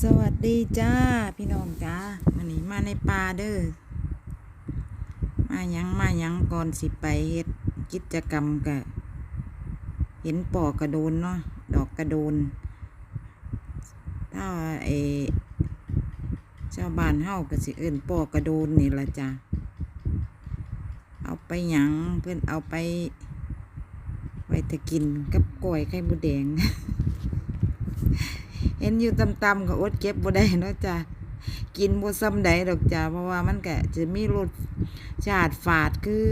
สวัสดีจ้า พี่น้องจ้าวันนี้มาในป่าเด้อมายังมายังก่อนสิไปเฮ็ดกิจกรรมกะ เห็นปอกกระโดนเนาะดอกกระโดน ถ้าไอชาวบ้านเฮาก็สิเอิ้นปอกกระโดนนี่ละจ้ะเอาไปหยังเพื่อนเอาไปไว้ถ้ากินกับกล้วยไข่มดแดง เห็นอยู่ตำๆก็อดเก็บบ่ได้เนาะจ้ะกินบ่ซ้ำใดดอกจ้ะเพราะว่ามันก็จะมีรสชาติฝาดคือ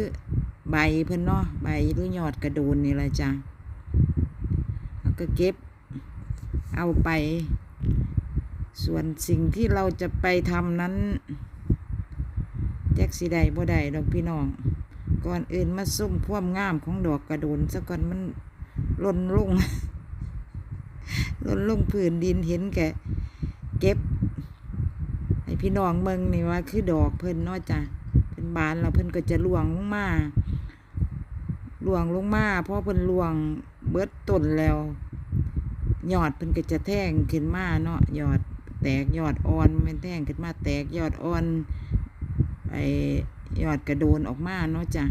ใบเพิ่นเนาะใบหรือยอดกระโดนนี่ละจ้ะแล้วก็เก็บเอาไป ส่วนสิ่งที่เราจะไปทำนั้นแจ็คสิได้บ่ได้ดอกพี่น้อง ก่อนอื่นมาซุ่มควมงามของดอกกระโดนซะก่อนมันล่นลง หล่นลงผืนดินเห็นแกเก็บให้พี่น้องเมืองนี่ว่าคือดอกเพิ่นเนาะจ้ะเพิ่นบานแล้วเพิ่นก็จะล่วงลงมาล่วงลงมาเพราะเพิ่นล่วงเบิดต้นแล้วยอดเพิ่นก็จะแท่งขึ้นมาเนาะยอดแตกยอดอ่อนมันแท่งขึ้นมาแตกยอดอ่อนไอยอดกระโดนออกมาเนาะจ้ะ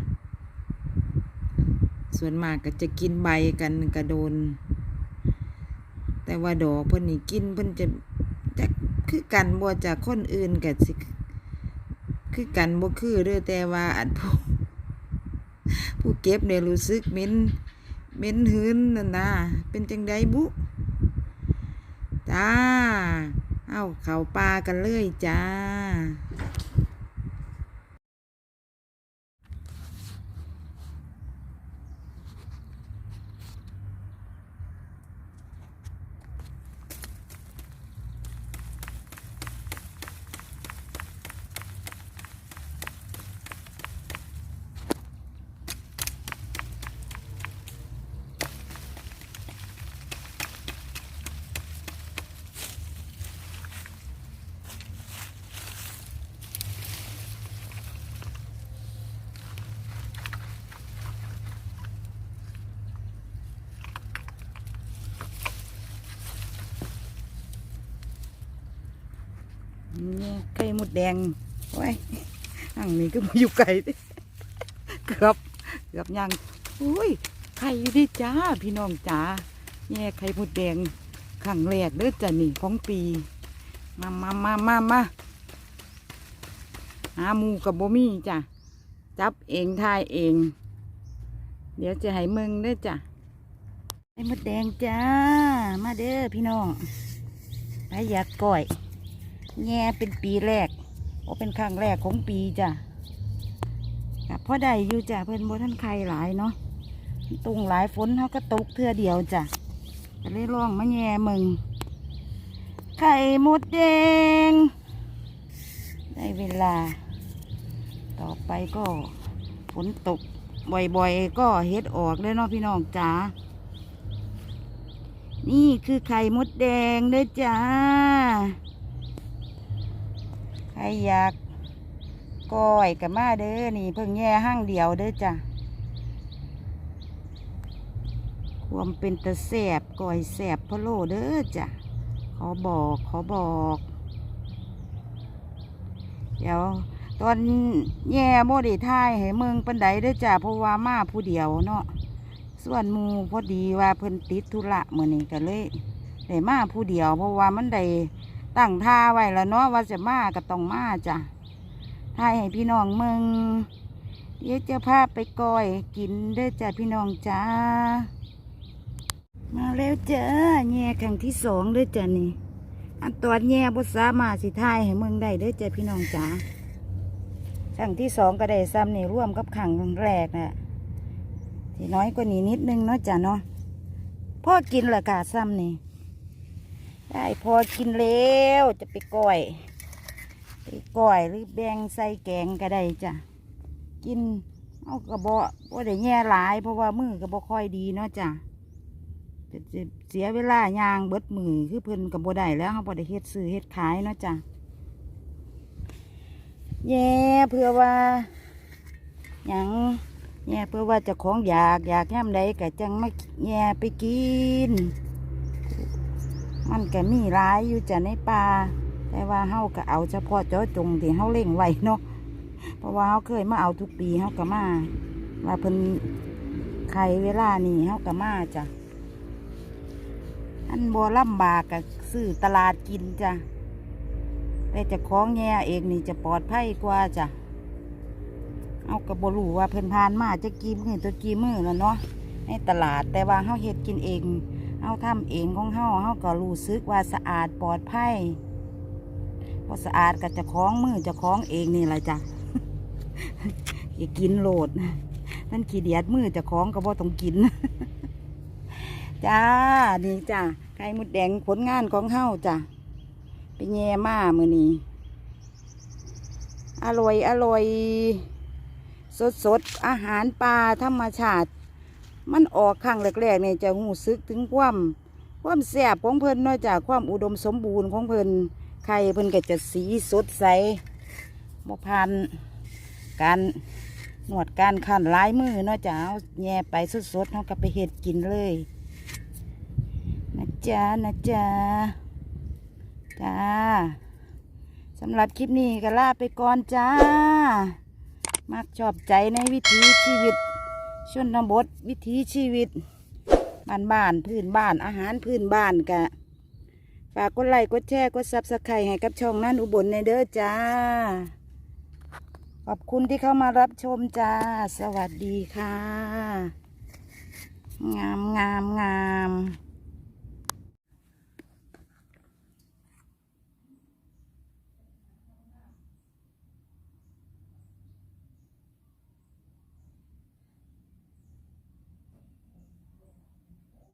ส่วนมากก็จะกินใบกันกระโดน แต่ว่าดอกเพิ่นนี่กินเพิ่นจะจะคือกันบ่จากคนอื่นก็สิคือกันบ่คือเด้อแต่ว่าอันผู้ผู้เก็บเนี่ยรู้สึกเหม็นเหม็นหืนนั่นนะเป็นจังไดบุจ้า เอาเข้าป่ากันเลยจ้า นี่ไข่มดแดงไว้อังนี้ก็มาอยู่ไกลเกือบเกือบยังอุ้ยไข่อยู่ดิจ้าพี่น้องจ้าแย่ไข่หมดแดงครั้งแรกเด้อจ้ะนี่ของปีมามามามามาหาหมูกับโบมี่จ้ะจับเองทายเอง เดี๋ยวจะให้มึงเด้อจ้ะไข่มดแดงจ้า มาเด้อพี่น้องไปอยากก่อย แง่เป็นปีแรกโอ้เป็นครั้งแรกของปีจ้ะกับพ่อใดอยู่จ้ะเพื่อนบ่ท่านใครหลายเนาะตรงหลายฝนเขาก็ตกเทือเดียวจ้ะก็เลยลองมาแง่มึง ไข่มดแดง ได้เวลา ต่อไปก็ฝนตกบ่อยๆ ก็เฮ็ดออกเลยเนาะพี่น้องจ๋า นี่คือไข่มดแดงเด้อจ้า รอยากก้อยกับมาเด้อนี่เพิ่งแย่ห้างเดียวเด้อจ้ะความเป็นตะแสบก้อยแสบพะโลเด้อจ้ะขอบอกขอบอก เดี๋ยวตอนแย่โมดีทายให้เมืองปันไดเด้อจ้ะเพราะว่ามาผู้เดียวเนาะส่วนมูพอดีว่าเพิ่นติดธุระมือนี้ก็เลยได้มาผู้เดียว เพราะว่ามันได้ ตั้งท่าไว้แล้วเนาะว่าจะมาก็ต้องมาจ้ะท่ายให้พี่น้องเมืองเดี๋ยวจะพาไปก้อยกินเด้อจ้ะพี่น้องจ้ามาแล้วจ้าแง่ครั้งที่สองเด้อจ้ะนี่ อันตอนแง่บุษามาสิท่ายให้เมืองได้เด้อจ้ะพี่น้องจ้าครั้งที่สองก็ได้ซ้ำนี่ร่วมกับครั้งแรกน่ะที่น้อยกว่านี้นิดนึงเนาะจ้ะเนาะพ่อกินละกาซ้ำนี่ ได้พอกินแล้วจะไปก้อย ไปก้อยหรือแบงใส่แกงก็ได้จ้ะ กินเอากระบอกว่าได้แย่หลาย เพราะว่ามือกระบอกค่อยดีเนาะจ้ะจะเสียเวลายางเบิดมือคือเพิ่นกระบอกได้แล้วเขาบอได้เฮ็ดซื้อเฮ็ดขายเนาะจ้ะแย่เพื่อว่าหยังแย่เพื่อว่าจะของอยากอยากย่ำใดก็จังไม่แย่ไปกิน มันก็มีร้ายอยู่จะในป่าแต่ว่าเฮาก็เอาเฉพาะเจาจงที่เฮาเล่งไว้เนาะเพราะว่าเฮาเคยมาเอาทุกปีเฮาก็มาว่าเพิ่นใครเวลานี่เฮาก็มาจ้ะอันบ่ลำบากก็ซื้อตลาดกินจ้ะแต่จะคล้องแง่เองนี่จะปลอดภัยกว่าจ้ะเอาก็บ่รู้ว่าเพิ่นพานมาจะกี่มื้อตัวกี่มือแล้วเนาะในตลาดแต่ว่าเฮาเฮ็ดกินเอง เฮาทำเองของเฮาเฮาก็รู้สึกว่าสะอาดปลอดภัยพอสะอาดก็จะคล้องมือจะคล้องเองนี่แหละจ้ะอย่ากินโหลดนั่นขี้เดียดมือจะคล้องก็บ่ต้องกินจ้านี่จ้ะไข่มดแดงผลงานของเฮาจ้ะไปแย่มามือนี้อร่อยอร่อย สดสดๆอาหารปลาธรรมชาติ มันออกครั้งแรกๆเนี่ยจะหูซึกถึงความความแซบของเพิ่นนอกจากความอุดมสมบูรณ์ของเพิ่นไข่เพิ่นก็จะสีสดใสบ่พันการหนวดการขันลายมือเนอกจากเอาแย่ไปสดๆเขาก็ไปเห็ดกินเลยนะจ๊ะนะจ๊ะจ้าสำหรับคลิปนี้ก็ลาไปก่อนจ้า มักชอบใจในวิถีชีวิต ชนบทวิถีชีวิตบ้านบ้านพื้นบ้านอาหารพื้นบ้านกะฝากกดไลค์กดแชร์กดซับสไครต์ให้กับช่องนั่นอุบลในเด้อจ้า ขอบคุณที่เข้ามารับชมจ้า สวัสดีค่ะ งามงามงาม